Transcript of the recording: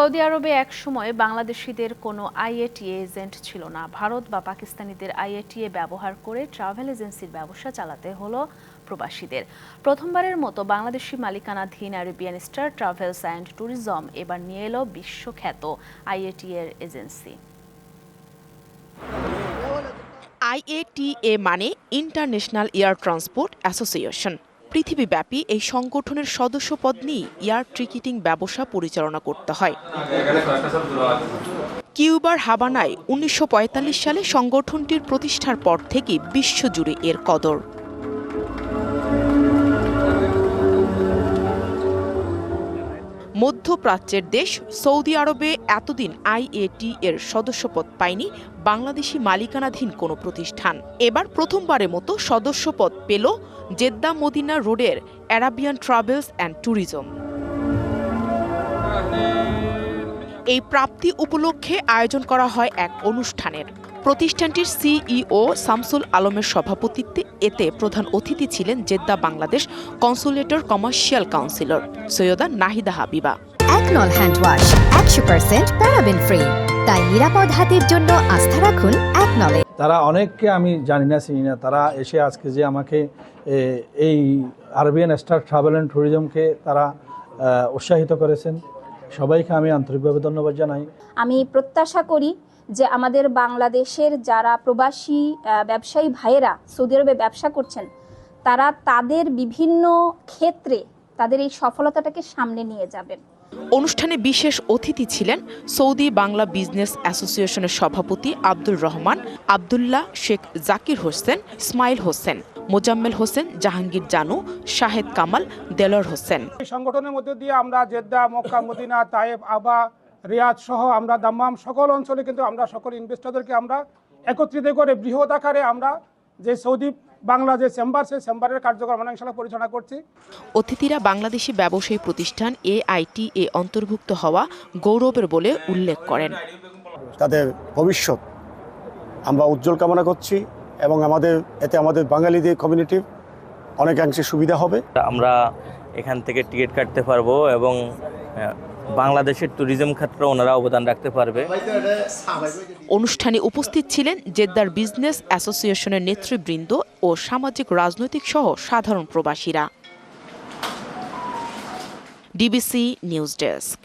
Saudi আরবে এক সময় বাংলাদেশিদের কোনো আইএটিএ এজেন্ট ছিল না। ভারত বা পাকিস্তানিদের আইএটিএ ব্যবহার করে ট্রাভেল এজেন্সির ব্যবসা চালাতে হলো প্রবাসীদের। প্রথমবারের মতো বাংলাদেশি মালিকানাধীন Arabian star travels and tourism এবার নিয়ে এলো বিশ্বখ্যাত আইএটিএ এর এজেন্সি। আইএটিএ মানে ইন্টারন্যাশনাল এয়ার ট্রান্সপোর্ট অ্যাসোসিয়েশন। পৃথিবীব্যাপী এই সংগঠনের সদস্যপদ নিয়ে এয়ার টিকিটিং ব্যবসা পরিচালনা করতে হয়। কিউবার হাবানায় উনিশশো পঁয়তাল্লিশ সালে সংগঠনটির প্রতিষ্ঠার পর থেকে বিশ্বজুড়ে এর কদর। মধ্যপ্রাচ্যের দেশ সৌদি আরবে এতদিন আইএটি এর সদস্যপদ পায়নি, বাংলাদেশি মালিকানাধীন কোনো প্রতিষ্ঠান। এবার প্রথমবারের মতো সদস্যপদ পেল জেদ্দা মদিনা রোডের অ্যারাবিয়ান ট্রাভেলস অ্যান্ড ট্যুরিজম। এই প্রাপ্তি উপলক্ষে আয়োজন করা হয় এক অনুষ্ঠানের। প্রতিষ্ঠানটির সিইও শামসুল আলমের সভাপতিত্বে এতে প্রধান অতিথি ছিলেন জেদ্দা বাংলাদেশ কনসুলেটর কমার্শিয়াল কাউন্সিলর সৈয়দা নাহিদা হাবিবা। একনল হ্যান্ড ওয়াশ, একশো পার্সেন্ট প্যারাবেন ফ্রি। তাই নিরাপদ হাতের জন্য আস্থা রাখুন একনলে তারা অনেককে আমি জানি না, চিনি না। তারা এসে আজকে যে আমাকে এই আরবিয়ান স্টার ট্রাভেল অ্যান্ড ট্যুরিজমকে তারা উৎসাহিত করেছেন। সবাইকে আমি আন্তরিকভাবে ধন্যবাদ জানাই। আমি প্রত্যাশা করি যে আমাদের বাংলাদেশের যারা প্রবাসী ব্যবসায়ী ভাইয়েরা সৌদি আরবে ব্যবসা করছেন, তারা তাদের বিভিন্ন ক্ষেত্রে তাদের এই সফলতাটাকে সামনে নিয়ে যাবেন। অনুষ্ঠানে বিশেষ অতিথি ছিলেন সৌদি বাংলা বিজনেস অ্যাসোসিয়েশনের সভাপতি আব্দুর রহমান, আবদুল্লাহ শেখ জাকির হোসেন, ইসমাইল হোসেন, মোজাম্মেল হোসেন, জাহাঙ্গীর জানু, শাহেদ কামাল দেলর হোসেন। সংগঠনের মধ্যে দিয়ে আমরা জেদ্দা, মক্কা, মদিনা তায়েব আবা, রিয়াদ সহ আমরা দাম্মাম সকল অঞ্চলে কিন্তু আমরা সকল ইনভেস্টরদেরকে আমরা একত্রিত করে বৃহৎ আকারে আমরা যে সৌদি বাংলা যে চেম্বার সেই চেম্বারের কার্যক্রম আমরা ইনশাল্লাহ পরিচালনা করছি। অতিথিরা বাংলাদেশি ব্যবসায়ী প্রতিষ্ঠান এআইটি এ অন্তর্ভুক্ত হওয়া গৌরবের বলে উল্লেখ করেন। তাদের ভবিষ্যৎ আমরা উজ্জ্বল কামনা করছি এবং আমাদের এতে আমাদের বাঙালিদের কমিউনিটির অনেকাংশে সুবিধা হবে। আমরা এখান থেকে টিকিট কাটতে পারব এবং বাংলাদেশের ট্যুরিজম ক্ষেত্রে ওনারা অবদান রাখতে পারবে। অনুষ্ঠানে উপস্থিত ছিলেন জেদ্দার বিজনেস অ্যাসোসিয়েশনের নেতৃবৃন্দ ও সামাজিক, রাজনৈতিক সহ সাধারণ প্রবাসীরা। DBC news desk.